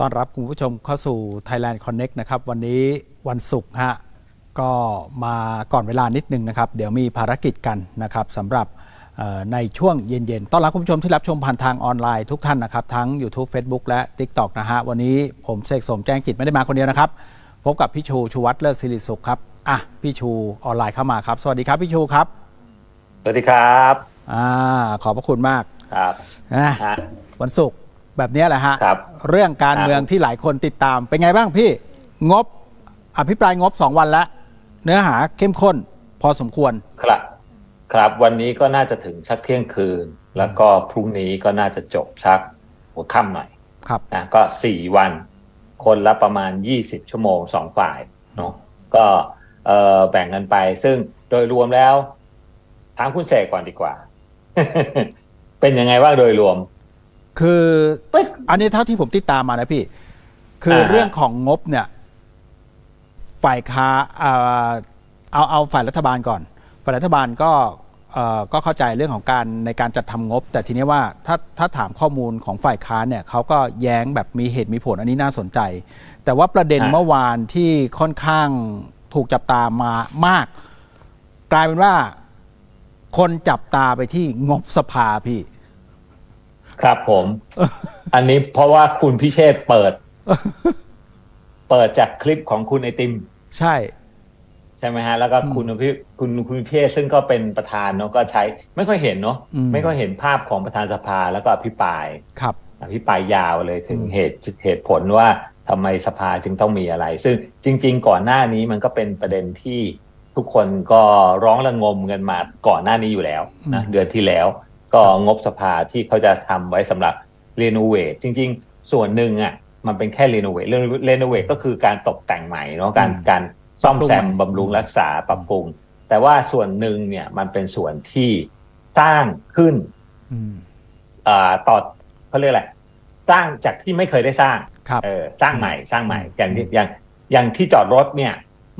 ต้อนรับคุณผู้ชมเข้าสู่ Thailand Connect นะครับ วันนี้วันศุกร์ฮะก็มาก่อนเวลานิดนึงนะครับ เดี๋ยวมีภารกิจกันนะครับสำหรับเอ่อในช่วงเย็นๆ ต้อนรับคุณผู้ชมที่รับชมผ่านทางออนไลน์ทุกท่านนะครับ ทั้ง YouTube Facebook และ TikTok นะฮะ วันนี้ผมเสกสมแจ้งจิตไม่ได้มาคนเดียวนะครับ พบกับพี่ชูชูวัฒน์เลิกสิริสุขครับ อะ พี่ชูออนไลน์เข้ามาครับ สวัสดีครับพี่ชูครับ สวัสดีครับ อ่า ขอบพระคุณมาก ครับนะฮะวันศุกร์ แบบเนี้ยแหละฮะ ครับเรื่องการครับเมืองที่หลายคนติดตาม เป็นไงบ้างพี่ งบอภิปรายงบ2วันแล้วเนื้อหาเข้มข้นพอสมควร ครับ ครับ วันนี้ก็น่าจะถึงสักเที่ยงคืน แล้วก็พรุ่งนี้ก็น่าจะจบสักหัวค่ำหน่อยครับนะก็สี่วัน คนละประมาณยี่สิบชั่วโมงสองฝ่ายเนาะก็เอ่อแบ่งกันไป ซึ่งโดยรวมแล้วถามคุณเสกก่อนดีกว่า เป็นยังไงบ้างโดยรวม คือเฮ้ยอันนี้เท่าที่ผมติดตามมานะพี่ คืออาฮะเรื่องของงบเนี่ย ฝ่ายค้าอ่าเอาเอาฝ่ายรัฐบาลก่อน ฝ่ายรัฐบาลก็เอ่อก็เข้าใจเรื่องของการในการจัดทำงบ แต่ทีนี้ว่าถ้าถ้าถามข้อมูลของฝ่ายค้านเนี่ยเขาก็แย้งแบบมีเหตุมีผลอันนี้น่าสนใจ แต่ว่าประเด็นฮะเมื่อวานที่ค่อนข้างถูกจับตามามาก กลายเป็นว่า คนจับตาไปที่งบสภาพี่ ครับผม อันนี้เพราะว่าคุณพิเชษฐ์เปิด เปิดจากคลิปของคุณไอติม ใช่ ใช่ไหมฮะ แล้วก็อืมคุณพิคุณคุณพิเชษซึ่งก็เป็นประธานเนาะก็ใช้ ไม่ค่อยเห็นเนาะอืมไม่ค่อยเห็นภาพของประธานสภาแล้วก็อภิปรายครับอภิปรายยาวเลยถึงอืมเหตุเหตุผลว่าทำไมสภาจึงต้องมีอะไร ซึ่งจริง ๆ ก่อนหน้านี้มันก็เป็นประเด็นที่ทุกคนก็ร้องระงมกันมาก่อนหน้านี้อยู่แล้วนะเดือนที่แล้ว ก็งบสภาที่เขาจะทำไว้สำหรับรีโนเวทจริง ๆ ส่วนหนึ่งอะมันเป็นแค่รีโนเวทเรื่องรีโนเวทก็คือการตกแต่งใหม่เนาะการอืมการซ่อมแซมปรับปรุงบำรุงรักษาปรับปรุง แต่ว่าส่วนหนึ่งเนี่ยมันเป็นส่วนที่สร้างขึ้นอืมอ่าต่อเขาเรียกอะไรสร้างจากที่ไม่เคยได้สร้างครับเออสร้างใหม่สร้างใหม่อืมอย่างที่อย่างอย่างที่จอดรถเนี่ย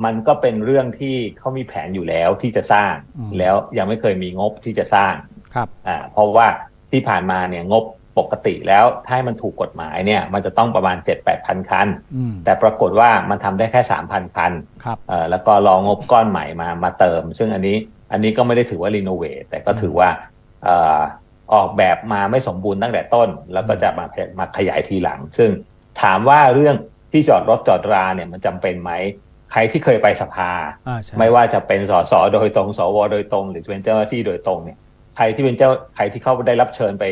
มันก็เป็นเรื่องที่เขามีแผนอยู่แล้วที่จะสร้างแล้วยังไม่เคยมีงบที่จะสร้าง ครับอ่าเพราะว่าที่ผ่านมาเนี่ยงบปกติแล้วถ้าให้มันถูกกฎหมายเนี่ยมันจะต้องประมาณ 7 8 0 0 0 คันอืมแต่ปรากฏว่ามันทำได้แค่ 3,000 คันครับเอ่อแล้วก็รองบก้อนใหม่มามาเติม ซึ่งอันนี้อันนี้ก็ไม่ได้ถือว่ารีโนเวทแต่ก็ถือว่าเอ่อออกแบบมาไม่สมบูรณ์ตั้งแต่ต้น แล้วก็จะมามาขยายทีหลัง ซึ่งถามว่าเรื่องที่จอดรถจอดราเนี่ยมันจำเป็นไหมใครที่เคยไปสภาอ่าใช่ไม่ว่าจะเป็นสสโดยตรง สวโดยตรง หรือจะเป็นเจ้าหน้าที่โดยตรงเนี่ย ใครที่เป็นเจ้าใครที่เขาได้รับเชิญไป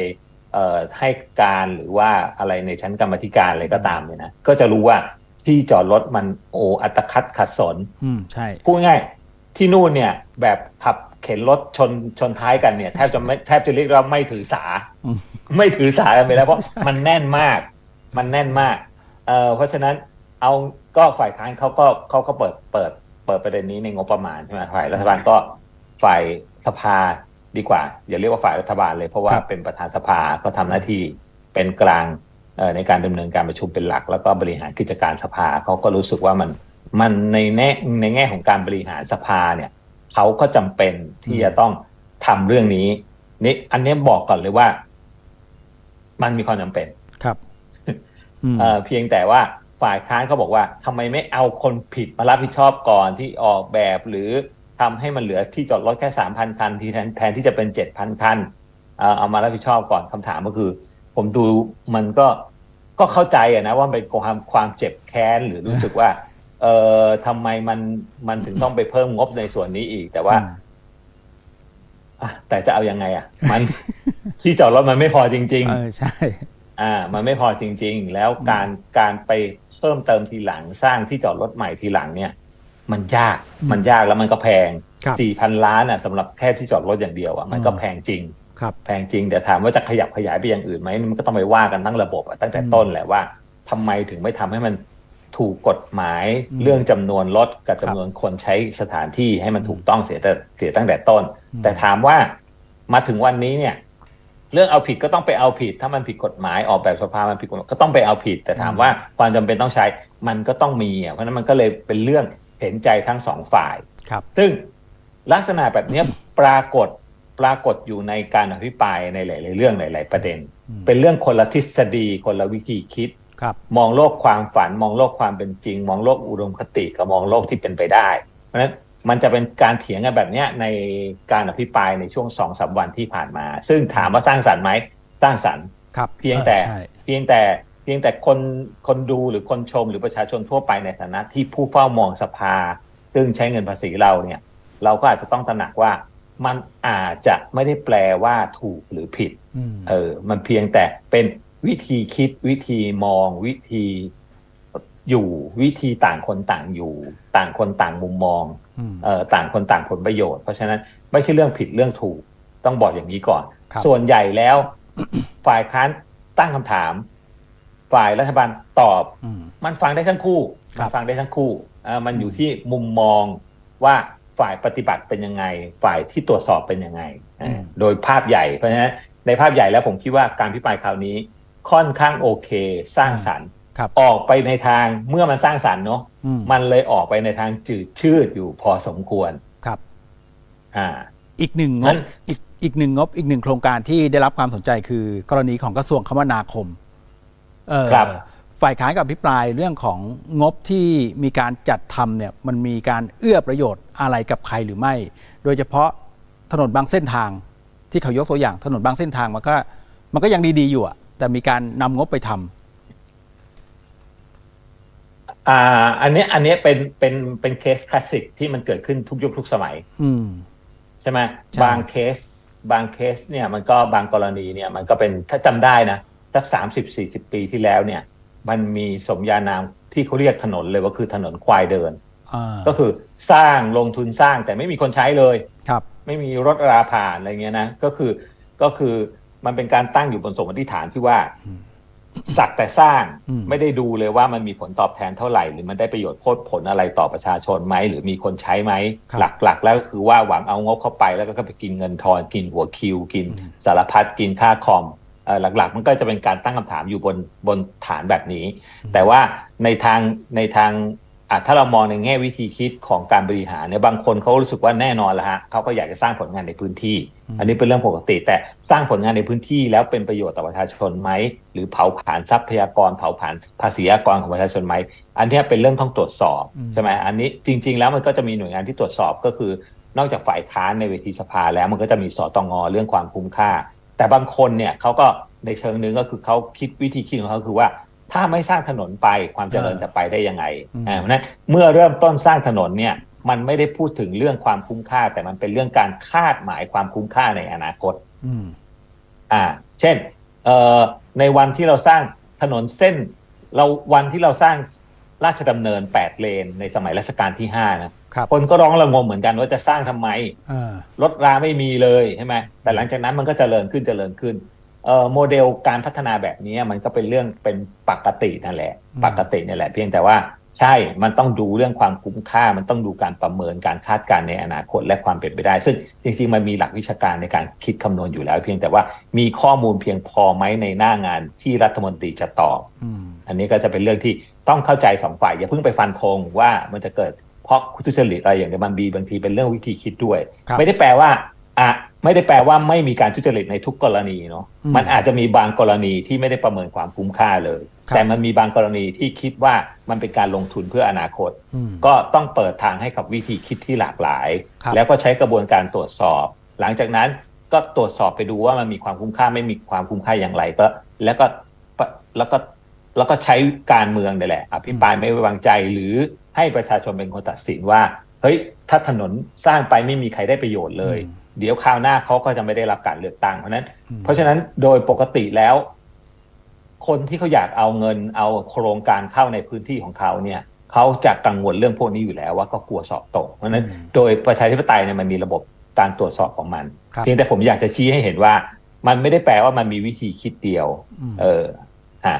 เอ่อให้การหรือว่าอะไรในชั้นกรรมาธิการอะไรก็ตามเนี่ยนะก็จะรู้ว่าที่จอดรถมันโออัตคัดขัดสน อืมใช่พูดง่ายๆที่นู่นเนี่ยแบบขับเข็นรถชนชนท้ายกันเนี่ยแทบจะไม่แทบจะเรียกว่าไม่ถือสาอืมไม่ถือสากันไปแล้วเพราะมันแน่นมาก มันแน่นมากเอ่อเพราะฉะนั้นเอาก็ฝ่ายค้านเขาก็เขาก็เปิดเปิด เปิดประเด็นนี้ในงบประมาณใช่ไหมฝ่ายรัฐบาลก็ฝ่ายสภา ดีกว่า อย่าเรียกว่าฝ่ายรัฐบาลเลยเพราะว่าครับเป็นประธานสภาก็ทำหน้าที่เป็นกลางเอ่อในการดำเนินการประชุมเป็นหลัก แล้วก็บริหารกิจการสภาเขาก็รู้สึกว่ามันมันในแง่ในแง่ของการบริหารสภาเนี่ยเขาก็จำเป็นที่จะต้องทำเรื่องนี้นี่อันนี้บอกก่อนเลยว่า มันมีความจำเป็นครับอืมเอ่อเพียงแต่ว่าฝ่ายค้านเขาบอกว่าทำไมไม่เอาคนผิดมารับผิดชอบก่อนที่ออกแบบหรือ ทำให้มันเหลือที่จอดรถแค่สามพันคันที่แทนแทนที่จะเป็นเจ็ดพันคันเอ่อเอามารับผิดชอบก่อนคำถามก็คือ ผมดูมันก็ก็เข้าใจอะนะว่ามันเป็นความความเจ็บแค้นหรือรู้สึกว่า เอ่อทำไมมันมันถึงต้องไปเพิ่มงบในส่วนนี้อีก แต่ว่าอืมอะแต่จะเอายังไง อะ มันที่จอดรถมันไม่พอจริง ๆ เออใช่ อ่า มันไม่พอจริง ๆ แล้วการการไปเพิ่มเติมทีหลังสร้างที่จอดรถใหม่ทีหลังเนี่ย มันยากอืมมันยากแล้วมันก็แพงครับสี่พันล้านอะสำหรับแค่ที่จอดรถอย่างเดียวอะมันก็อืม แพงจริง ครับ แพงจริงแต่ถามว่าจะขยับขยายไปอย่างอื่นไหมมันก็ต้องไปว่ากันทั้งระบบอะตั้งแต่อืมต้นแหละว่าทำไมถึงไม่ทำให้มันถูกกฎหมายอืมเรื่องจำนวนรถกับครับจำนวนคนใช้สถานที่ให้มันถูกต้องเสียแต่เสียตั้งแต่ต้น อืม แต่ถามว่ามาถึงวันนี้เนี่ย เรื่องเอาผิดก็ต้องไปเอาผิด ถ้ามันผิดกฎหมายออกแบบสภามันผิดกฎหมายก็ต้องไปเอาผิด แต่ถามว่าความจำเป็นต้องใช้มันก็ต้องมีอะเพราะฉะนั้นมันก็เลยเป็นเรื่อง เห็นใจทั้งสองฝ่ายครับ ซึ่งลักษณะแบบเนี้ยปรากฏปรากฏอยู่ในการอภิปรายในหลายๆเรื่องหลาย ๆ ประเด็นอืมเป็นเรื่องคนละทฤษฎีคนละวิธีคิดครับมองโลกความฝันมองโลกความเป็นจริง มองโลกอุดมคติกับมองโลกที่เป็นไปได้ เพราะฉะนั้นมันจะเป็นการเถียงกันแบบเนี้ยในการอภิปรายในช่วงสองสามวันที่ผ่านมา ซึ่งถามว่าสร้างสรรค์ไหมสร้างสรรค์ครับเพียงแต่ออใช่เพียงแต่ เพียงแต่คนคนดูหรือคนชมหรือประชาชนทั่วไปในฐานะที่ผู้เฝ้ามองสภา ซึ่งใช้เงินภาษีเราเนี่ย เราก็อาจจะต้องตระหนักว่ามันอาจจะไม่ได้แปลว่าถูกหรือผิดอืมเออ มันเพียงแต่เป็นวิธีคิดวิธีมองวิธีอยู่วิธีต่างคนต่างอยู่ ต่างคนต่างมุมมองมเอ่อต่างคนต่างผลประโยชน์ เพราะฉะนั้นไม่ใช่เรื่องผิดเรื่องถูก ต้องบอกอย่างนี้ก่อนครับส่วนใหญ่แล้ว ฝ่ายค้านตั้งคำถาม ฝ่ายรัฐบาลตอบอืมมันฟังได้ทั้งคู่ครัมับนฟังได้ทั้งคู่เอ่อมันอยู่อืมที่มุมมองว่าฝ่ายปฏิบัติเป็นยังไง ฝ่ายที่ตรวจสอบเป็นยังไงเอ่อโดยภาพใหญ่เพราะฉะนั้นในภาพใหญ่แล้วผมคิดว่าการพิปรายคราวนี้ค่อนข้างโอเค สร้างสรรค์ครับออกไปในทางเมื่อมันสร้างสรรค์เนาะอืมมันเลยออกไปในทางจืดชืดอยู่พอสมควรครับ อ่า อีกหนึ่งงงั้บนอีกอีกหนึ่งงบอีกหนึ่งโครงการที่ได้รับความสนใจคือกรณีของกระทรวงคมนาคมเออ ครับฝ่ายค้านกับพิปรายเรื่องของงบที่มีการจัดทำเนี่ยมันมีการเอื้อประโยชน์อะไรกับใครหรือไม่ โดยเฉพาะถนนบางเส้นทางที่เขายกตัวอย่างถนนบางเส้นทางมันก็มันก็ยังดีๆอยู่อะแต่มีการนำงบไปทำ อ่าอันเนี้ยอันเนี้ยเป็นเป็นเป็นเคสคลาสสิกที่มันเกิดขึ้นทุกยุคทุกสมัย อืม ใช่ไหมใช่ บางเคส บางเคสเนี่ยมันก็บางกรณีเนี่ยมันก็เป็นถ้าจำได้นะ สักสามสิบสี่สิบปีที่แล้วเนี่ย มันมีสมญานามที่เขาเรียกถนนเลยว่าคือถนนควายเดินอ่าก็คือสร้างลงทุนสร้างแต่ไม่มีคนใช้เลยครับ ไม่มีรถราผ่านอะไรเงี้ยนะก็คือก็คือมันเป็นการตั้งอยู่บนสมมติฐานที่ว่าอืมสักแต่สร้างอืมไม่ได้ดูเลยว่ามันมีผลตอบแทนเท่าไหร่ หรือมันได้ประโยชน์โพดผลอะไรต่อประชาชนไหม หรือมีคนใช้ไหมครับหลักๆ แล้วก็คือว่าหวังเอางบเข้าไปแล้วก็ไปกินเงินทอนกินหัวคิว กินอืมสารพัดกินค่าคอมเอ่อ หลักๆ มันก็จะเป็นการตั้งคำถามอยู่บนบนฐานแบบนี้ แต่ว่าในทางในทางอะถ้าเรามองในแง่วิธีคิดของการบริหารเนี่ยบางคนเขารู้สึกว่าแน่นอนแล้วฮะเขาก็อยากจะสร้างผลงานในพื้นที่อืมอันนี้เป็นเรื่องปกติ แต่สร้างผลงานในพื้นที่แล้วเป็นประโยชน์ต่อประชาชนไหมหรือเผาผลาญทรัพยากรเผาผลาญภาษีอากรของประชาชนไหมอันเนี้ยเป็นเรื่องต้องตรวจสอบอืมใช่ไหมอันนี้จริง ๆ แล้วมันก็จะมีหน่วยงานที่ตรวจสอบก็คือนอกจากฝ่ายค้านในเวทีสภาแล้วมันก็จะมีสตงเรื่องความคุ้มค่า แต่บางคนเนี่ยเขาก็ในเชิงหนึงก็คือเขาคิดวิธีคิดของเขาคือว่า ถ้าไม่สร้างถนนไปความเจริญเออจะไปได้ยังไงอืมอ่าเพราะฉะนั้นเมื่อเริ่มต้นสร้างถนนเนี่ยมันไม่ได้พูดถึงเรื่องความคุ้มค่า แต่มันเป็นเรื่องการคาดหมายความคุ้มค่าในอนาคตอืมอ่า เช่น เอ่อในวันที่เราสร้างถนนเส้น เราวันที่เราสร้าง ราชดำเนิน8เลนในสมัยรัชกาลที่5นะครับคนก็ร้องระงมเหมือนกันว่าจะสร้างทำไมเออรถราไม่มีเลยใช่ไหมแต่หลังจากนั้นมันก็เจริญขึ้นเจริญขึ้นเอ่อโมเดลการพัฒนาแบบนี้มันก็เป็นเรื่องเป็นปกตินั่นแหละอืมปกตินี่แหละ เพียงแต่ว่าใช่ มันต้องดูเรื่องความคุ้มค่า มันต้องดูการประเมินการคาดการณ์ในอนาคตและความเป็นไปได้ ซึ่งจริงๆ มันมีหลักวิชาการในการคิดคำนวณอยู่แล้ว เพียงแต่ว่ามีข้อมูลเพียงพอไหมในหน้างานที่รัฐมนตรีจะตอบอืมอันนี้ก็จะเป็นเรื่องที่ ต้องเข้าใจสองฝ่ายอย่าเพิ่งไปฟันธงว่ามันจะเกิดเพราะทุจริตอะไรอย่างเดียวมันมีบางทีเป็นเรื่องวิธีคิดด้วยครับไม่ได้แปลว่าอะไม่ได้แปลว่าไม่มีการทุจริตในทุกกรณีเนาะอืมมันอาจจะมีบางกรณีที่ไม่ได้ประเมินความคุ้มค่าเลยครับแต่มันมีบางกรณีที่คิดว่ามันเป็นการลงทุนเพื่ออนาคตอืมก็ต้องเปิดทางให้กับวิธีคิดที่หลากหลายครับแล้วก็ใช้กระบวนการตรวจสอบ หลังจากนั้นก็ตรวจสอบไปดูว่ามันมีความคุ้มค่าไม่มีความคุ้มค่าอย่างไรก็ แล้วก็แล้วก็ แล้วก็ใช้การเมืองนี่แหละ อภิปรายไม่ไว้วางใจหรือให้ประชาชนเป็นคนตัดสินว่า เฮ้ย ถ้าถนนสร้างไปไม่มีใครได้ประโยชน์เลยอืมเดี๋ยวคราวหน้าเขาก็จะไม่ได้รับการเลือกตั้งเพราะฉะนั้นอืมเพราะฉะนั้นโดยปกติแล้ว คนที่เขาอยากเอาเงินเอาโครงการเข้าในพื้นที่ของเขาเนี่ยเขาจะกังวลเรื่องพวกนี้อยู่แล้วว่าก็กลัวสอบตก เพราะฉะนั้นอืมโดยประชาธิปไตยเนี่ยมันมีระบบการตรวจสอบของมันครับเพียงแต่ผมอยากจะชี้ให้เห็นว่า มันไม่ได้แปลว่ามันมีวิธีคิดเดียวอืมเออฮะ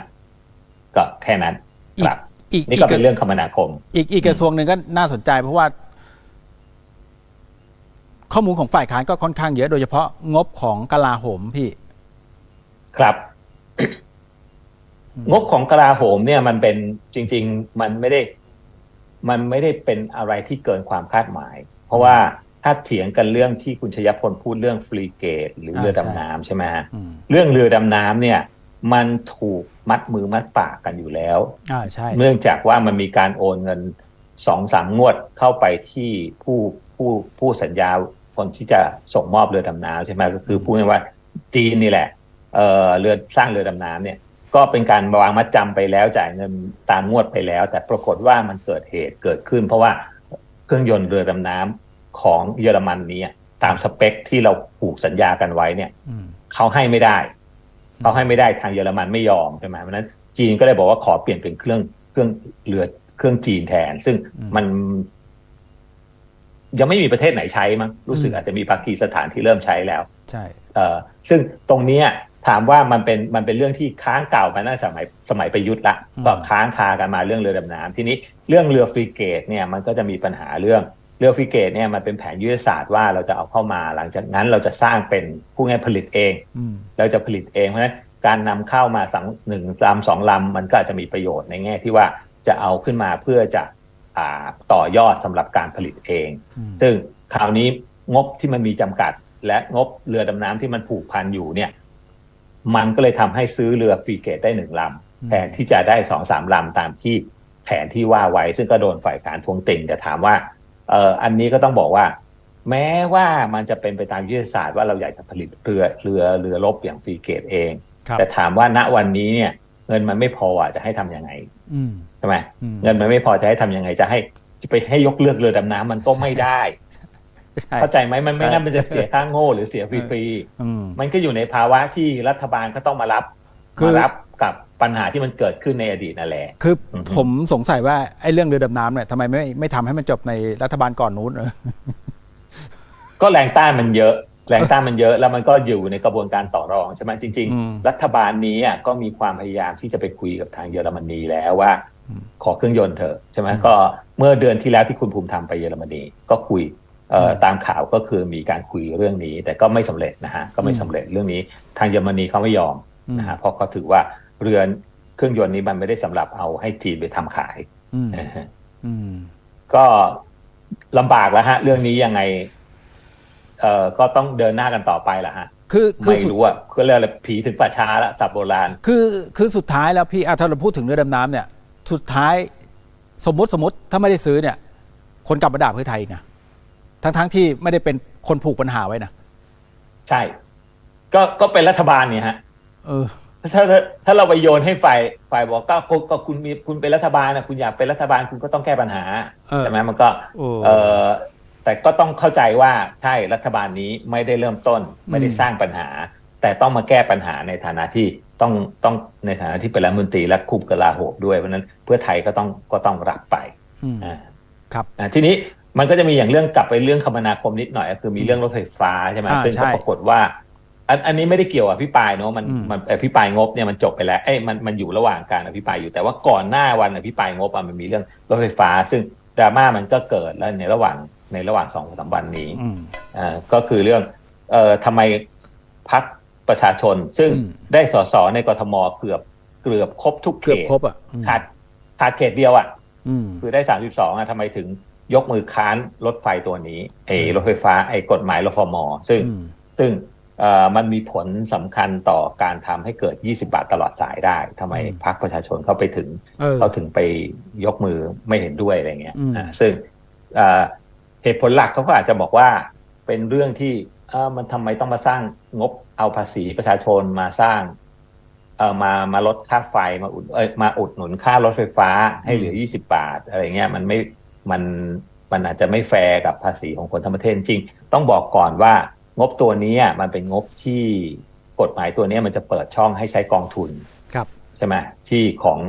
ก็แค่นั้นอีคกรับอีกนี่อีก็กเป็นเรื่องคมนาคม อีกอีกกระทรวงหนึ่งก็น่าสนใจเพราะว่า ข้อมูลของฝ่ายค้านก็ค่อนข้างเยอะโดยเฉพาะงบของกลาโหมพี่ ครับอืมงบของกลาโหมเนี่ยมันเป็นจริง ๆ มันไม่ได้ มันไม่ได้เป็นอะไรที่เกินความคาดหมาย เพราะว่าถ้าเถียงกันเรื่องที่คุณชยพลพูดเรื่องฟรีเกต หรือเรือดำน้ำใช่ไหมฮะอืมเรื่องเรือดำน้ำเนี่ย มันถูกมัดมือมัดปากกันอยู่แล้วอ่าใช่เนื่องจากว่ามันมีการโอนเงินสองสามงวดเข้าไปที่ผู้ผู้ผู้สัญญาคนที่จะส่งมอบเรือดำน้ำใช่ไหมก็คือพูดง่ายๆว่าจีนนี่แหละเอ่อเรือสร้างเรือดำน้ำเนี่ย ก็เป็นการวางมัดจำไปแล้วจ่ายเงินตามงวดไปแล้ว แต่ปรากฏว่ามันเกิดเหตุเกิดขึ้น เพราะว่าเครื่องยนต์เรือดำน้ำของเยอรมันนี้ตามสเปคที่เราผูกสัญญากันไว้เนี่ยอืมเขาให้ไม่ได้ เขาให้ไม่ได้ทางเยอรมันไม่ยอมใช่ไหมเพราะฉะนั้นจีนก็เลยบอกว่าขอเปลี่ยนเป็นเครื่องเครื่องเรือเครื่องจีนแทน ซึ่งอืมมันยังไม่มีประเทศไหนใช้มั้งรู้สึกอืมอาจจะมีปากีสถานที่เริ่มใช้แล้ว ใช่เอ่อซึ่งตรงเนี้ยถามว่ามันเป็นมันเป็นเรื่องที่ค้างเก่ามาตั้งแต่สมัยสมัยประยุทธ์ละก็ค้างคากันมาเรื่องเรือดำน้ำทีนี้เรื่องเรือฟรีเกตเนี่ยมันก็จะมีปัญหาเรื่อง เรือฟรีเกตเนี่ยมันเป็นแผนยุทธศาสตร์ว่าเราจะเอาเข้ามา หลังจากนั้นเราจะสร้างเป็นผู้ง่ายผลิตเองอืมเราจะผลิตเองเพราะฉะนั้นการนำเข้ามาสังหนึ่งลำสองลำมันก็อาจจะมีประโยชน์ในแง่ที่ว่าจะเอาขึ้นมาเพื่อจะอ่าต่อยอดสำหรับการผลิตเองอืมซึ่งคราวนี้งบที่มันมีจำกัด และงบเรือดำน้ำที่มันผูกพันอยู่เนี่ย มันก็เลยทำให้ซื้อเรือฟรีเกตได้หนึ่งลำแทนที่จะได้สองสามลำตามที่แผนที่ว่าไว้ ซึ่งก็โดนฝ่ายการทวงติงแต่ถามว่า เอออันนี้ก็ต้องบอกว่า แม้ว่ามันจะเป็นไปตามยุทธศาสตร์ว่าเราอยากจะผลิตเรือเรือเรือรบอย่างฟรีเกตเองครับแต่ถามว่าณวันนี้เนี่ย เงินมันไม่พออะจะให้ทำยังไงอืมใช่ไหมอืมเงินมันไม่พอจะให้ทำยังไงจะให้จะไปให้ยกเลิกเรือดำน้ำมันก็ไม่ได้ใช่เข้าใจไหมมันไม่ใช่งั้นมันจะเสียค่าโง่หรือเสียฟรีอืมๆมันก็อยู่ในภาวะที่รัฐบาลก็ต้องมารับคือมารับ กับปัญหาที่มันเกิดขึ้นในอดีตนั่นแหละ คือออฮึผมสงสัยว่าไอ้เรื่องเรือดำน้ำเนี่ยทำไมไม่ไม่ทำให้มันจบในรัฐบาลก่อนนู้นเออก็แรงต้านมันเยอะ แรงต้านมันเยอะ แล้วมันก็อยู่ในกระบวนการต่อรองใช่ไหมจริงอืมๆรัฐบาลนี้อะก็มีความพยายามที่จะไปคุยกับทางเยอรมนีแล้วว่าอืมขอเครื่องยนต์เถอะใช่ไหมอืมก็เมื่อเดือนที่แล้วที่คุณภูมิธรรมไปเยอรมนีก็คุยเอ่ออมตามข่าวก็คือมีการคุยเรื่องนี้ แต่ก็ไม่สำเร็จนะฮะก็ไม่อืมสำเร็จเรื่องนี้ ทางเยอรมนีเขาไม่ยอมอืมนะฮะเพราะเขาถือว่า เรือนเครื่องยนต์นี้มันไม่ได้สำหรับเอาให้จีนไปทำขายอืมนะฮะอืมก็ลำบากแล้วฮะ เรื่องนี้ยังไง เอ่อก็ต้องเดินหน้ากันต่อไปแหละฮะคือคือไม่สุดรู้อะก็เรียกอะไรผีถึงป่าช้าละสับโบราณ คือคือสุดท้ายแล้วพี่อะถ้าเราพูดถึงเรือดำน้ำเนี่ย สุดท้ายสมมติสมมติถ้าไม่ได้ซื้อเนี่ย คนกลับมาด่าเพื่อไทยอีกนะทั้งทั้งที่ไม่ได้เป็นคนผูกปัญหาไว้นะใช่ ก็ก็เป็นรัฐบาลเนี่ยฮะ เออ ถ้าถ้าถ้าเราไปโยนให้ฝ่ายฝ่ายบอกก็ก็ก็คุณมีคุณเป็นรัฐบาลนะคุณอยากเป็นรัฐบาลคุณก็ต้องแก้ปัญหาเออใช่ไหมมันก็โอ้เออแต่ก็ต้องเข้าใจว่าใช่รัฐบาลนี้ไม่ได้เริ่มต้น ไม่ได้อืมสร้างปัญหา แต่ต้องมาแก้ปัญหาในฐานะที่ต้องต้องในฐานะที่เป็นรัฐมนตรีและคุมกลาโหมด้วยเพราะฉะนั้นเพื่อไทยก็ต้องก็ต้องรับไปอืมอ่าครับอ่าทีนี้มันก็จะมีอย่างเรื่องกลับไปเรื่องคมนาคมนิดหน่อยก็คือมีเรื่องรถไฟฟ้าใช่ไหมอ่าซึ่งใช่ก็ปรากฏว่า อันอันนี้ไม่ได้เกี่ยวกับพิปรายเนอะมันอืมมันอภิปรายงบเนี่ยมันจบไปแล้วเอ้ยมันมันอยู่ระหว่างการอภิปรายอยู่แต่ว่าก่อนหน้าวันอภิปรายงบอะมันมีเรื่องรถไฟฟ้า ซึ่งดราม่ามันก็เกิดแล้วในระหว่างในระหว่างสองสามวันนี้อืมอ่าก็คือเรื่องเอ่อทำไมพักประชาชน ซึ่งอืมได้สสในกทมเกือบเกือบครบทุกเขเกือบตครบอะอืมขาดขาดเขตเดียวอะอืมคือได้สามสิบสองอะทำไมถึงยกมือค้านรถไฟตัวนี้ไอ้รถไฟฟ้าไอ้กฎหมายรฟมซึ่งอืมซึ่งเอ่อ มันมีผลสำคัญต่อการทำให้เกิด 20 บาทตลอดสายได้ทำไมอืมพรรคประชาชนเข้าไปถึงเออเขาถึงไปยกมือไม่เห็นด้วยอะไรเงี้ยอืมอ่าซึ่งเอ่อเหตุผลหลักเขาก็อาจจะบอกว่าเป็นเรื่องที่เออมันทำไมต้องมาสร้างงบเอาภาษีประชาชนมาสร้างเอ่อมามาลดค่าไฟมาอุดเอ้ยมาอุดหนุนค่ารถไฟฟ้าให้เหลือ 20 บาทอะไรเงี้ยมันไม่มันมันอาจจะไม่แฟร์กับภาษีของคนทั้งประเทศจริง ต้องบอกก่อนว่า งบตัวนี้อะมันเป็นงบที่กฎหมายตัวนี้มันจะเปิดช่องให้ใช้กองทุนครับใช่ไหมที่ของ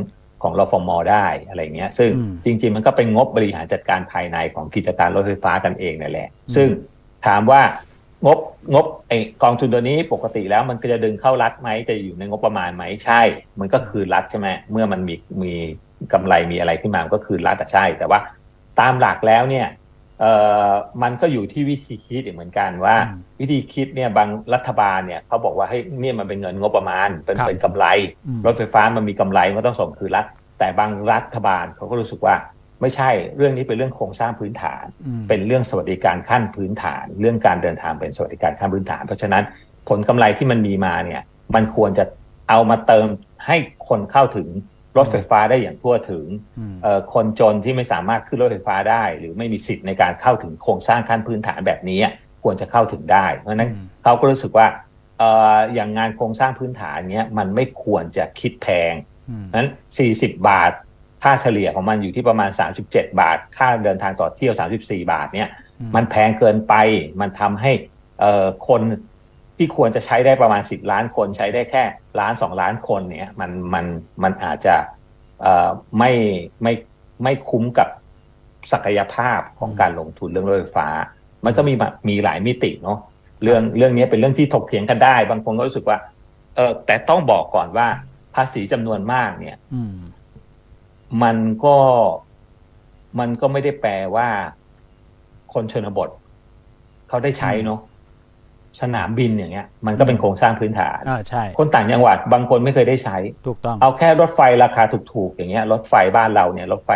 ของรฟมได้อะไรเงี้ย ซึ่งอืมจริง ๆ มันก็เป็นงบบริหารจัดการภายในของกิจการรถไฟฟ้ากันเองนั่นแหละอืมซึ่งถามว่างบงบไอกองทุนตัวนี้ปกติแล้วมันก็จะดึงเข้ารัฐไหมจะอยู่ในงบประมาณไหมใช่ มันก็คือรัฐใช่ไหมเมื่อมันมีมีกำไรมีอะไรขึ้นมามันก็คือรัฐอะใช่ แต่ว่าตามหลักแล้วเนี่ย เอ่อมันก็อยู่ที่วิธีคิดอีกเหมือนกันว่าอืมวิธีคิดเนี่ยบางรัฐบาลเนี่ยเขาบอกว่าให้ยเนี่ยมันเป็นเงินงบประมาณเป็นครับเป็นกำไร อืม รถไฟฟ้ามันมีกำไรมันก็ต้องส่งคืนรัฐแต่บางรัฐบาลเขาก็รู้สึกว่าไม่ใช่เรื่องนี้เป็นเรื่องโครงสร้างพื้นฐาน อืมเป็นเรื่องสวัสดิการขั้นพื้นฐาน เรื่องการเดินทางเป็นสวัสดิการขั้นพื้นฐาน เพราะฉะนั้นผลกำไรที่มันมีมาเนี่ยมันควรจะเอามาเติมให้คนเข้าถึง รถไฟฟ้าได้อย่างทั่วถึงอืมเอ่อคนจนที่ไม่สามารถขึ้นรถไฟฟ้าได้ หรือไม่มีสิทธิ์ในการเข้าถึงโครงสร้างขั้นพื้นฐานแบบนี้ควรจะเข้าถึงได้ เพราะฉะนั้นอืมเขาก็รู้สึกว่าเอ่ออย่างงานโครงสร้างพื้นฐานเนี้ยมันไม่ควรจะคิดแพงอืมนั้น 40 บาท ค่าเฉลี่ยของมันอยู่ที่ประมาณ 37 บาท ค่าเดินทางต่อเที่ยว 34 บาทเนี่ยมันแพงเกินไปมันทำให้เอ่อคน ที่ควรจะใช้ได้ประมาณ 10 ล้านคนใช้ได้แค่ล้านสองล้านคนเนี่ยมันมันมันอาจจะเอ่อไม่ไม่ไม่คุ้มกับศักยภาพของการลงทุนเรื่องรถไฟฟ้า มันก็มีมามีหลายมิติเนาะเรื่องเรื่องนี้เป็นเรื่องที่ถกเถียงกันได้ บางคนก็รู้สึกว่า เออแต่ต้องบอกก่อนว่าภาษีจำนวนมากเนี่ยอืมมันก็มันก็ไม่ได้แปลว่า คนชนบท เขาได้ใช้เนาะ สนามบินอย่างเงี้ยมันก็เป็นโครงสร้างพื้นฐานอ่าใช่ คนต่างจังหวัดบางคนไม่เคยได้ใช้ ถูกต้อง เอาแค่รถไฟราคาถูกๆอย่างเงี้ยรถไฟบ้านเราเนี่ยรถไฟ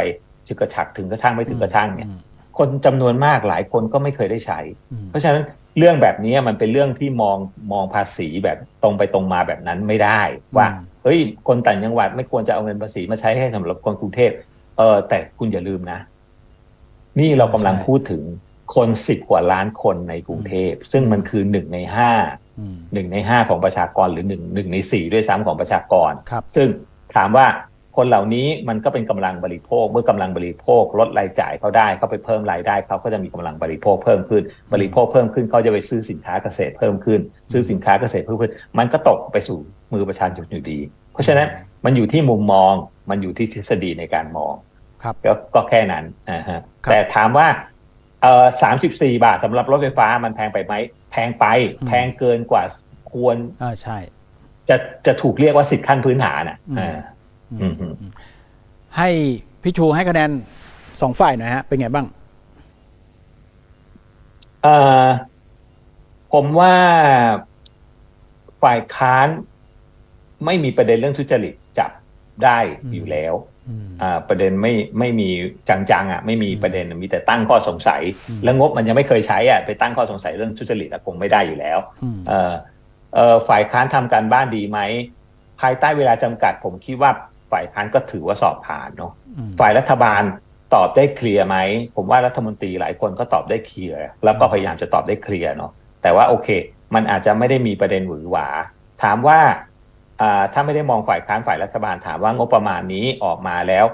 จึกระฉักถึงกระช่างไม่ถึงกระช่างเนี่ยอืมคนจำนวนมากหลายคนก็ไม่เคยได้ใช้อืมเพราะฉะนั้นเรื่องแบบนี้มันเป็นเรื่องที่มองมองภาษีแบบตรงไปตรงมาแบบนั้นไม่ได้ ว่าอืมเฮ้ยคนต่างจังหวัดไม่ควรจะเอาเงินภาษีมาใช้ให้สำหรับคนกรุงเทพเออแต่คุณอย่าลืมนะ นี่เรากำลังพูดถึง คนสิบกว่าล้านคนในกรุงเทพ ซึ่งมันคือหนึ่งในห้าอืมหนึ่งในห้าของประชากรหรือหนึ่งหนึ่งในสี่ด้วยซ้ำของประชากรครับซึ่งถามว่าคนเหล่านี้มันก็เป็นกำลังบริโภค เมื่อกำลังบริโภคลดรายจ่ายเขาได้เขาไปเพิ่มรายได้เขาก็จะมีกำลังบริโภคเพิ่มขึ้น บริโภคเพิ่มขึ้นเขาจะไปซื้อสินค้าเกษตรเพิ่มขึ้น ซื้อสินค้าเกษตรเพิ่มขึ้น มันก็ตกไปสู่มือประชาชนอยู่ดี เพราะฉะนั้นมันอยู่ที่มุมมองมันอยู่ที่ทฤษฎีในการมองครับก็ก็แค่นั้นนะฮะครับแต่ถามว่า เอ่อสามสิบสี่บาทสำหรับรถไฟฟ้ามันแพงไปไหมแพงไปอืมแพงเกินกว่าควรอ่าใช่ จะจะถูกเรียกว่าสิทธิขั้นพื้นฐานอะอืมอ่าอืมอืมให้พี่ชูให้คะแนนสองฝ่ายหน่อยฮะ เป็นไงบ้างเอ่อผมว่าฝ่ายค้านไม่มีประเด็นเรื่องทุจริตจับได้อืมอยู่แล้ว อืมอ่าประเด็นไม่ไม่มีจังๆอะไม่มีอืมประเด็นมีแต่ตั้งข้อสงสัยอืมแล้วงบมันยังไม่เคยใช้อะไปตั้งข้อสงสัยเรื่องทุจริตอะคงไม่ได้อยู่แล้วอืมเอ่อเอ่อฝ่ายค้านทำการบ้านดีไหมภายใต้เวลาจำกัด ผมคิดว่าฝ่ายค้านก็ถือว่าสอบผ่านเนาะอืมฝ่ายรัฐบาลตอบได้เคลียร์ไหมผมว่ารัฐมนตรีหลายคนก็ตอบได้เคลียร์แล้วก็พยายามจะตอบได้เคลียร์เนาะแต่ว่าโอเค มันอาจจะไม่ได้มีประเด็นหวือหวา ถามว่าอ่า ถ้าไม่ได้มองฝ่ายค้านฝ่ายรัฐบาลถามว่างบประมาณนี้ออกมาแล้ว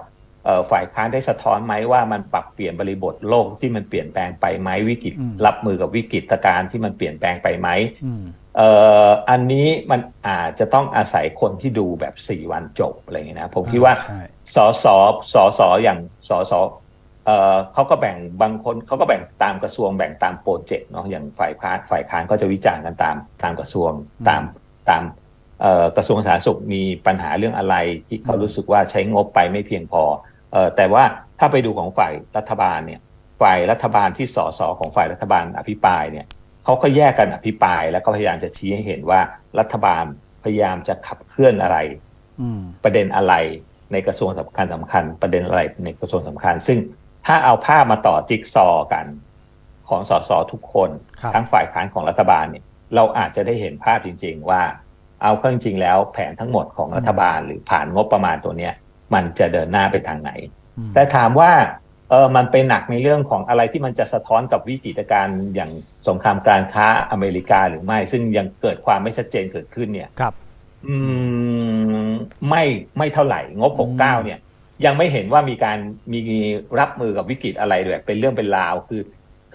เอ่อฝ่ายค้านได้สะท้อนไหมว่ามันปรับเปลี่ยนบริบทโลกที่มันเปลี่ยนแปลงไปไหมวิกฤตอืมรับมือกับวิกฤตการณ์ที่มันเปลี่ยนแปลงไปไหมอืมเอ่ออันนี้มันอาจจะต้องอาศัยคนที่ดูแบบสี่วันจบอะไรอย่างเงี้ยนะผมคิดว่าใช่สอสอสอสออย่างสอสอเอ่อเขาก็แบ่งบางคนเขาก็แบ่งตามกระทรวงแบ่งตามโปรเจกต์เนาะอย่างฝ่ายค้านฝ่ายค้านก็จะวิจารณ์กันตามตามกระทรวงอืมตามตามเอ่อ กระทรวงสาธารณสุขมีปัญหาเรื่องอะไรที่เขาอืมรู้สึกว่าใช้งบไปไม่เพียงพอเอ่อแต่ว่าถ้าไปดูของฝ่ายรัฐบาลเนี่ยฝ่ายรัฐบาลที่สอสอของฝ่ายรัฐบาลอภิปรายเนี่ยเขาก็แยกกันอภิปราย แล้วก็พยายามจะชี้ให้เห็นว่ารัฐบาลพยายามจะขับเคลื่อนอะไรอืมประเด็นอะไรในกระทรวงสำคัญสำคัญ ประเด็นอะไรในกระทรวงสำคัญ ซึ่งถ้าเอาภาพมาต่อจิ๊กซอว์กันของสสทุกคนครับทั้งฝ่ายค้านของรัฐบาลเนี่ยเราอาจจะได้เห็นภาพจริง ๆ ว่า เอาเข้าจริงๆแล้ว แผนทั้งหมดของรัฐบาลหรือผ่านงบประมาณตัวเนี้ยมันจะเดินหน้าไปทางไหนอืมแต่ถามว่าเออมันไปหนักในเรื่องของอะไรที่มันจะสะท้อนกับวิกฤตการณ์อย่างสงครามการค้าอเมริกาหรือไม่ ซึ่งยังเกิดความไม่ชัดเจนเกิดขึ้นเนี่ยครับ อืมไม่ไม่เท่าไหร่งบอืม69เนี่ย ยังไม่เห็นว่ามีการมีรับมือกับวิกฤตอะไรแบบเป็นเรื่องเป็นราวคือ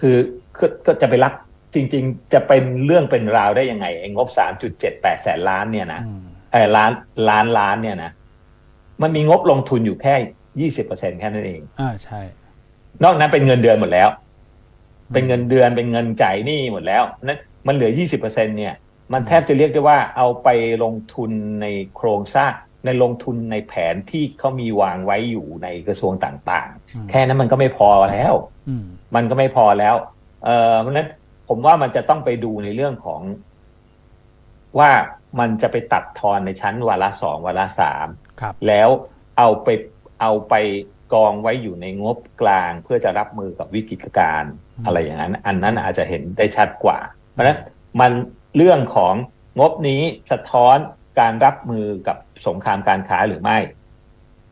คือคือก็จะไปรับ จริงๆ จะเป็นเรื่องเป็นราวได้ยังไงไอ้งบ3.78แสนล้านเนี่ยนะอืมเออล้านล้านล้านเนี่ยนะมันมีงบลงทุนอยู่แค่20%แค่นั้นเองอ่าใช่ นอกนั้นเป็นเงินเดือนหมดแล้ว เป็นเงินเดือนเป็นเงินจ่ายหนี้หมดแล้วนั้นมันเหลือ20%เนี่ย มันแทบจะเรียกได้ว่าเอาไปลงทุนในโครงสร้างในลงทุนในแผนที่เขามีวางไว้อยู่ในกระทรวงต่างอืมๆแค่นั้นมันก็ไม่พอแล้วอืมมันก็ไม่พอแล้ว เออเพราะฉะนั้น ผมว่ามันจะต้องไปดูในเรื่องของว่ามันจะไปตัดทอนในชั้นวาระสองวาระสามครับแล้วเอาไปเอาไปกองไว้อยู่ในงบกลางเพื่อจะรับมือกับวิกฤตการณ์อืมอะไรอย่างนั้น อันนั้นอาจจะเห็นได้ชัดกว่า เพราะฉะนั้นมันเรื่องของงบนี้สะท้อนการรับมือกับสงครามการค้าหรือไม่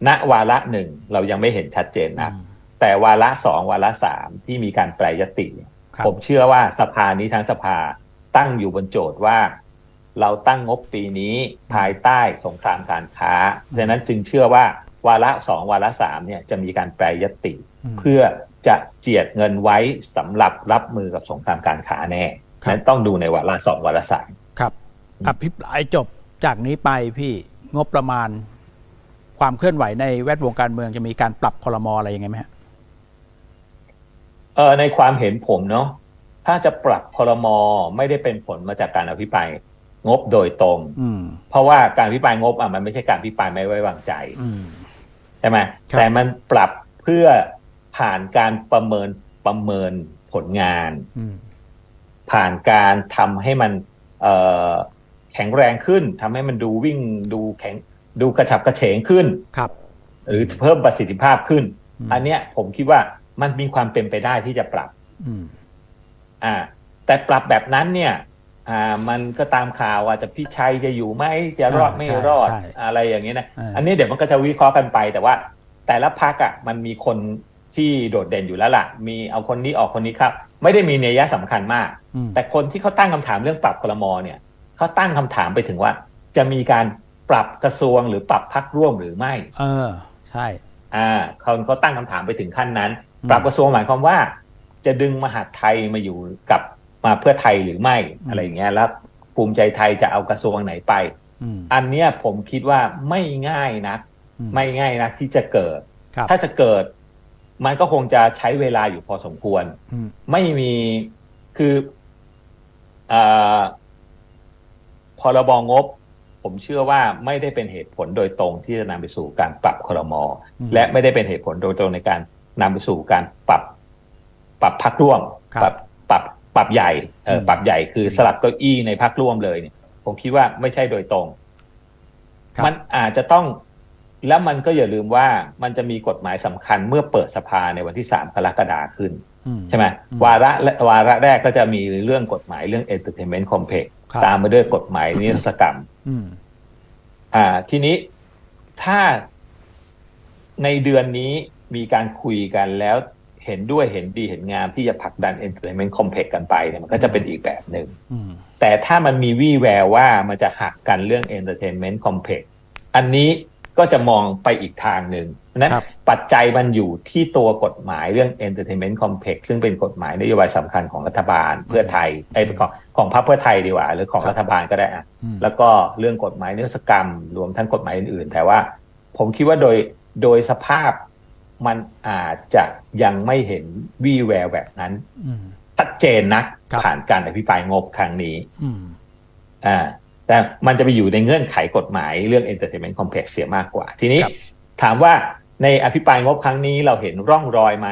ณวาระหนึ่งเรายังไม่เห็นชัดเจนนะอืมแต่วาระสองวาระสามที่มีการแปรยติเนี่ยครับ ผมเชื่อว่าสภานี้ทั้งสภาตั้งอยู่บนโจทย์ว่า เราตั้งงบปีนี้ภายใต้สงครามการค้าดังนั้นจึงเชื่อว่าวาระสองวาระสามเนี่ยจะมีการแปรยติอืมเพื่อจะเจียดเงินไว้สำหรับรับมือกับสงครามการค้าแน่ครับนั้นต้องดูในวาระสองวาระสามครับอภิปรายจบจากนี้ไปพี่งบประมาณ ความเคลื่อนไหวในแวดวงการเมืองจะมีการปรับคลมอะไรยังไงไหมฮะ เออในความเห็นผมเนาะถ้าจะปรับพรมไม่ได้เป็นผลมาจากการอภิปรายงบโดยตรงอืมเพราะว่าการอภิปรายงบอะมันไม่ใช่การอภิปรายไม่ไว้วางใจอืมใช่ไหมครับแต่มันปรับเพื่อผ่านการประเมินประเมินผลงานอืมผ่านการทำให้มันเอ่อแข็งแรงขึ้นทำให้มันดูวิ่งดูแข็งดูกระฉับกระเฉงขึ้นครับ หรือเพิ่มประสิทธิภาพขึ้นอืมอันเนี้ยผมคิดว่า มันมีความเป็นไปได้ที่จะปรับอืมอ่า แต่ปรับแบบนั้นเนี่ย อ่า มันก็ตามข่าวว่าจะพี่ชัยจะอยู่ไหมจะรอดอ่าไม่ใช่รอดใช่อะไรอย่างนี้นะอ่าอันนี้เดี๋ยวมันก็จะวิเคราะห์กันไป แต่ว่า แต่ละพักอะ มันมีคนที่โดดเด่นอยู่แล้วล่ะ มีเอาคนนี้ออกคนนี้ครับ ไม่ได้มีนัยยะสำคัญมากอืมแต่คนที่เขาตั้งคำถามเรื่องปรับคลมเนี่ยเขาตั้งคำถามไปถึงว่า จะมีการปรับกระทรวงหรือปรับพักร่วมหรือไม่ เออ ใช่ อ่าเขาเขาตั้งคำถามไปถึงขั้นนั้นอืม ปรับกระทรวงหมายความว่า จะดึงมหาดไทยมาอยู่กับมาเพื่อไทยหรือไม่อืมอะไรอย่างเงี้ยแล้วภูมิใจไทยจะเอากระทรวงไหนไปอืมอันเนี้ยผมคิดว่าไม่ง่ายนักอืมไม่ง่ายนักที่จะเกิดครับถ้าจะเกิด มันก็คงจะใช้เวลาอยู่พอสมควรอืมไม่มีคืออ่าพรบงบ ผมเชื่อว่าไม่ได้เป็นเหตุผลโดยตรงที่จะนำไปสู่การปรับครมอืมและไม่ได้เป็นเหตุผลโดยตรงในการ นำไปสู่การปรับ ปรับพักร่วมครับปรับปรับปรับใหญ่เอออืมปรับใหญ่คือสลับเก้าอี้ในพักร่วมเลยเนี่ย ผมคิดว่าไม่ใช่โดยตรงครับมันอาจจะต้องแล้วมันก็อย่าลืมว่ามันจะมีกฎหมายสำคัญเมื่อเปิดสภาในวันที่สามกรกฎาขึ้นอืมใช่ไหมอืมวาระและวาระแรกก็จะมีเรื่องกฎหมายเรื่อง Entertainment Complex ครับตามมาด้วยกฎหมายนิรศกรรมอืมอ่า ทีนี้ถ้าในเดือนนี้ มีการคุยกันแล้วเห็นด้วยเห็นดีเห็นงามที่จะผลักดัน Entertainment Complex กันไปเนี่ยมันก็จะเป็นอีกแบบหนึ่งอืมแต่ถ้ามันมีวี่แววว่ามันจะหักกันเรื่อง Entertainment Complex อันนี้ก็จะมองไปอีกทางหนึ่งนะครับปัจจัยมันอยู่ที่ตัวกฎหมายเรื่อง Entertainment Complex ซึ่งเป็นกฎหมายนโยบายสำคัญของรัฐบาลเพื่อไทยไอ้ยของของพรรคเพื่อไทยดีกว่า หรือของครับรัฐบาลก็ได้อะอืมแล้วก็เรื่องกฎหมายนิรศกรรม รวมทั้งกฎหมายอื่นๆ แต่ว่า ผมคิดว่าโดยโดยสภาพ มันอาจจะยังไม่เห็นวี่แววแบบนั้นอืมชัดเจนนะครับผ่านการอภิปรายงบครั้งนี้อืมอ่า แต่มันจะไปอยู่ในเงื่อนไขกฎหมายเรื่อง Entertainment Complex เสียมากกว่า ทีนี้ครับถามว่าในอภิปรายงบครั้งนี้เราเห็นร่องรอยไหม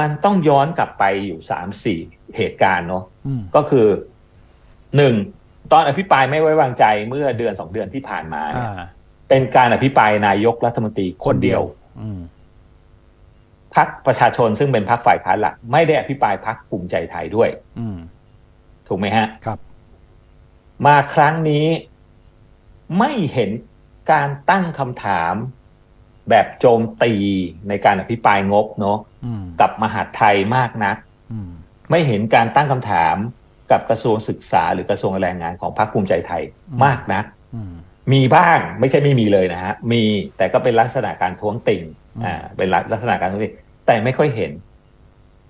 มันต้องย้อนกลับไปอยู่สามสี่เหตุการณ์เนาะอืมก็คือหนึ่งตอนอภิปรายไม่ไว้วางใจเมื่อเดือนสองเดือนที่ผ่านมาเนี่ยอ่าเป็นการอภิปรายนายกรัฐมนตรีคนเดียวอืม พักประชาชนซึ่งเป็นพักฝ่ายค้านหลัก ไม่ได้อภิปรายพักภูมิใจไทยด้วยอืมถูกไหมฮะครับ มาครั้งนี้ไม่เห็นการตั้งคำถามแบบโจมตีในการอภิปรายงบเนาะอืมกับมหาดไทยมากนักอืมไม่เห็นการตั้งคำถามกับกระทรวงศึกษาหรือกระทรวงแรงงานของพรรคภูมิใจไทยอืมมากนักอื มมีบ้างไม่ใช่ไม่มีเลยนะฮะมีแต่ก็เป็นลักษณะการท้วงติงอืมอ่าเป็นลักษณะการท้วงติงแต่ไม่ค่อยเห็น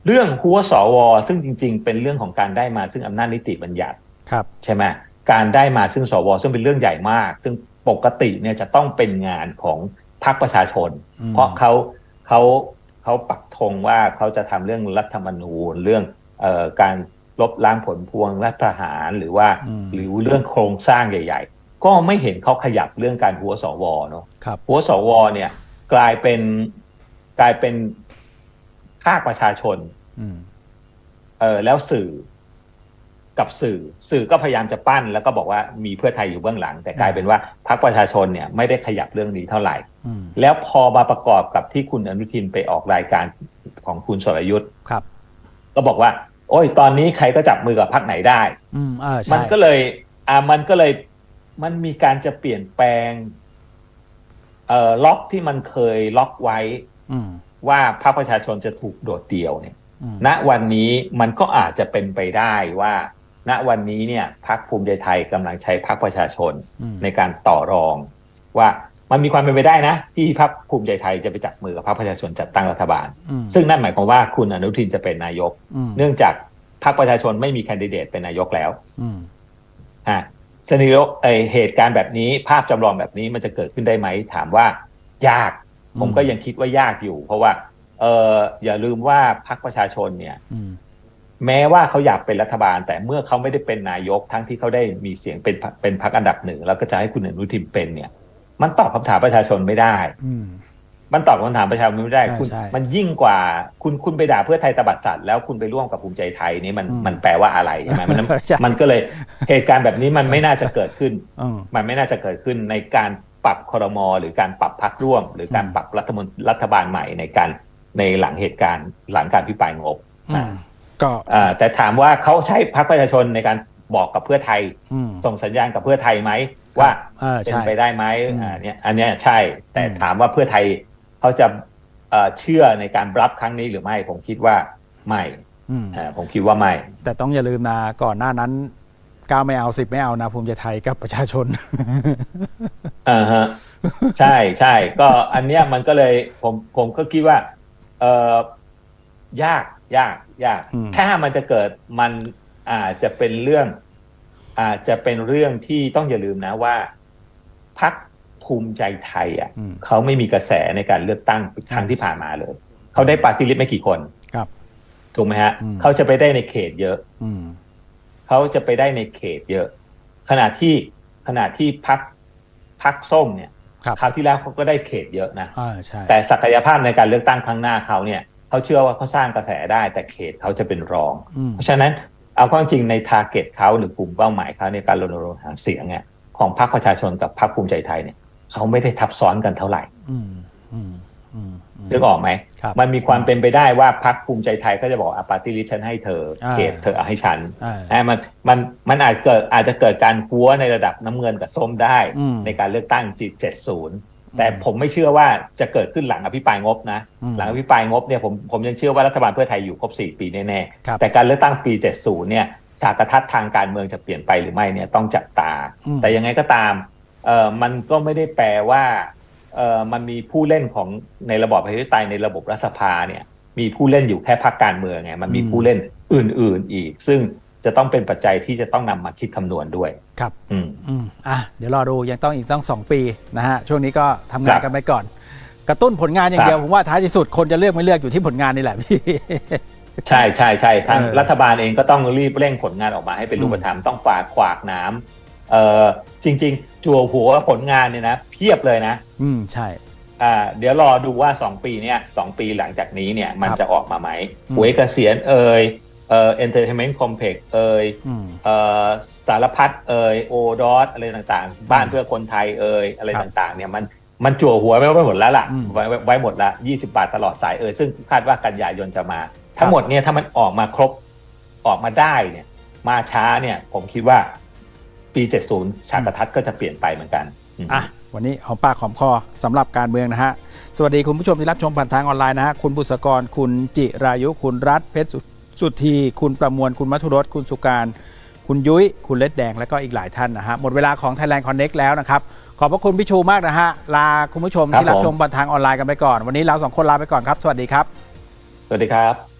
เรื่องหัวสวซึ่งจริง ๆ เป็นเรื่องของการได้มาซึ่งอำนาจนิติบัญญัติครับใช่ไหมการได้มาซึ่งสวซึ่งเป็นเรื่องใหญ่มาก ซึ่งปกติเนี่ยจะต้องเป็นงานของพรรคประชาชนอืมเพราะเขาเขาเขาปักธงว่าเขาจะทำเรื่องรัฐธรรมนูญเรื่องเอ่อการลบล้างผลพวงรัฐประหารหรือว่าอืมหรือเรื่องโครงสร้างใหญ่ๆ ก็ไม่เห็นเขาขยับเรื่องการหัวสวเนาะครับหัวสวเนี่ย กลายเป็นกลายเป็นภาคประชาชนอืมเออแล้วสื่อกับสื่อ สื่อก็พยายามจะปั้น แล้วก็บอกว่ามีเพื่อไทยอยู่เบื้องหลัง แต่กลายเป็นว่าพรรคประชาชนเนี่ยไม่ได้ขยับเรื่องนี้เท่าไหร่อืมแล้วพอมาประกอบกับที่คุณอนุทินไปออกรายการของคุณสรยุทธ์ครับ ก็บอกว่า โอ้ย ตอนนี้ใครก็จับมือกับพรรคไหนได้ อืมเออใช่มันก็เลย อ่ามันก็เลย มันมีการจะเปลี่ยนแปลง เอ่อล็อกที่มันเคยล็อกไว้ อืม ว่าพรรคประชาชนจะถูกโดดเดี่ยวเนี่ย อืมณวันนี้มันก็อาจจะเป็นไปได้ว่า ณวันนี้เนี่ยพรรคภูมิใจไทยกำลังใช้พรรคประชาชนอืมในการต่อรอง ว่ามันมีความเป็นไปได้นะ ที่พรรคภูมิใจไทยจะไปจับมือกับพรรคประชาชนจัดตั้งรัฐบาล อืมซึ่งนั่นหมายความว่าคุณอนุทินจะเป็นนายก อืมเนื่องจากพรรคประชาชนไม่มีแคนดิเดตเป็นนายกแล้วอืมอะ สนิโอไอเหตุการณ์แบบนี้ ภาพจำลองแบบนี้มันจะเกิดขึ้นได้ไหม ถามว่ายาก ผมก็ยังคิดว่ายากอยู่ เพราะว่า เอออย่าลืมว่าพรรคประชาชนเนี่ยอืมแม้ว่าเขาอยากเป็นรัฐบาล แต่เมื่อเขาไม่ได้เป็นนายกทั้งที่เขาได้มีเสียงเป็นพรรคเป็นพรรคอันดับหนึ่งแล้วก็จะให้คุณอนุทินเป็นเนี่ย มันตอบคำถามประชาชนไม่ได้อื มมันตอบคำถามประชาชนไม่ได้ใช่คุณใช่มันยิ่งกว่าคุณคุณไปด่าเพื่อไทยตบัดสัตว์แล้วคุณไปร่วมกับภูมิใจไทยนี่มันอืมมันแปลว่าอะไรใช่ไหมมันใช่ มันก็เลยเหตุการณ์แบบนี้มันไม่น่าจะเกิดขึ้น อืม มันไม่น่าจะเกิดขึ้นในการปรับครมหรือการปรับพักร่วม หรือการอืม ปรับรัฐมนรัฐบาลใหม่ในการในหลังเหตุการณ์หลังการพิปรายงบอืมก็อ่าแต่ถามว่าเขาใช้พรรคประชาชนในการบอกกับเพื่อไทย อืม ส่งสัญญาณกับเพื่อไทยไหมว่าเออเป็นใช่ ไปได้ไหมอืมอ่าเนี่ยอันเนี้ยใช่ แต่อืมถามว่าเพื่อไทย เขาจะเอ่อเชื่อในการรับครั้งนี้หรือไม่ ผมคิดว่าไม่อืมอ่าผมคิดว่าไม่ แต่ต้องอย่าลืมนะก่อนหน้านั้นก้าวไม่เอาสิบไม่เอานะภูมิใจไทยกับประชาชนอ่าฮะใช่ใช่ก็อันเนี้ยมันก็เลยผมผมก็คิดว่า เออยากยากยากอืมถ้ามันจะเกิดมันอาจจะเป็นเรื่องอาจจะเป็นเรื่องที่ต้องอย่าลืมนะว่าพัก ภูมิใจไทยอะอืมเขาไม่มีกระแสในการเลือกตั้งครั้งที่ผ่านมาเลย เขาได้ปาร์ตี้ลิสต์ไม่กี่คนครับถูกไหมฮะอืมเขาจะไปได้ในเขตเยอะ อืมเขาจะไปได้ในเขตเยอะ ขณะที่ขณะที่พักพักส้มเนี่ยครับคราวที่แล้วเขาก็ได้เขตเยอะนะอ่าใช่แต่ศักยภาพในการเลือกตั้งครั้งหน้าเขาเนี่ยเขาเชื่อว่าเขาสร้างกระแสได้ แต่เขตเขาจะเป็นรองอืมเพราะฉะนั้นเอาความจริงในทาร์เก็ตเขาหรือกลุ่มเป้าหมายเขาในการรณรงค์หาเสียงเนี่ยของพรรคประชาชนกับพรรคภูมิใจไทยเนี่ย เขาไม่ได้ทับซ้อนกันเท่าไหร่อืมอืมอืมอืมนึกออกไหมครับมันมีความเป็นไปได้ว่าพรรคภูมิใจไทยก็จะบอกอาปาร์ตี้ลิฉันให้เธออ่าเขตเธอเอาให้ฉันอ่านะมันมันมันอาจเกิดอาจจะเกิดการหัวในระดับน้ำเงินกับส้มได้อืมในการเลือกตั้งจีเจ็ดศูนย์แต่ผมไม่เชื่อว่าจะเกิดขึ้นหลังอภิปรายงบนะอืมหลังอภิปรายงบเนี่ยผมผมยังเชื่อว่ารัฐบาลเพื่อไทยอยู่ครบ4ปีแน่ครับๆแต่การเลือกตั้งปี70เนี่ยฉากกระทัดทางการเมืองจะเปลี่ยนไปหรือไม่เนี่ยต้องจับตาอืมแต่ยังไงก็ตาม เออมันก็ไม่ได้แปลว่าเออมันมีผู้เล่นของในระบอบประชาธิปไตยในระบบรัฐสภาเนี่ยมีผู้เล่นอยู่แค่พรรคการเมืองไงมันมีผู้เล่นอื่น ๆอีก ซึ่งจะต้องเป็นปัจจัยที่จะต้องนำมาคิดคำนวณด้วย ครับอืมอืมอะ เดี๋ยวรอดู ยังต้องอีกต้องสองปีนะฮะ ช่วงนี้ก็ทำงานครับกันไปก่อน กระตุ้นผลงานอย่างเดียวครับผมว่าท้ายที่สุดคนจะเลือกไม่เลือกอยู่ที่ผลงานนี่แหละพี่ ใช่ใช่ใช่ทางเออรัฐบาลเองก็ต้องรีบเร่งผลงานออกมาให้เป็นรูปธรรม ต้องฝากขวากน้ำ เอ่อจริง ๆ จั่วหัวผลงานเนี่ยนะเพียบเลยนะ อืมใช่ อ่า เดี๋ยวรอดูว่า 2 ปีเนี่ยสองปีหลังจากนี้เนี่ยมันครับจะออกมาไหมอืมหวยเกษียณเอ่ยเอ่อ entertainment complex เอ่ยอืมเอ่อสารพัดเอ่ยโอดอสอะไรต่างๆ บ้านเพื่อคนไทยเอ่ยอะไรครับต่างๆ เนี่ยมันมันจั่วหัวไว้ไว้หมดแล้วล่ะอืมไว้ไว้ไว้หมดละ20 บาทตลอดสายเอ่ยซึ่งคาดว่ากันยายนจะมา ทั้งหมดเนี่ยถ้ามันออกมาครบออกมาได้เนี่ย มาช้าเนี่ย ผมคิดว่า ปี 70ชาติทัศน์ก็จะเปลี่ยนไปเหมือนกันอืมอะวันนี้หอมปากหอมคอสำหรับการเมืองนะฮะ สวัสดีคุณผู้ชมที่รับชมผ่านทางออนไลน์นะฮะ คุณบุษกร คุณจิรายุ คุณรัฐเพชรสุสุธี คุณประมวล คุณมัทุรส คุณสุการ คุณยุ้ย คุณเล็ดแดง และก็อีกหลายท่านนะฮะ หมดเวลาของ Thailand Connect แล้วนะครับ ขอบพระคุณพี่ชูมากนะฮะ ลาคุณผู้ชมที่รับชมผ่านทางออนไลน์กันไปก่อน วันนี้เราสองคนลาไปก่อนครับ สวัสดีครับ สวัสดีครับ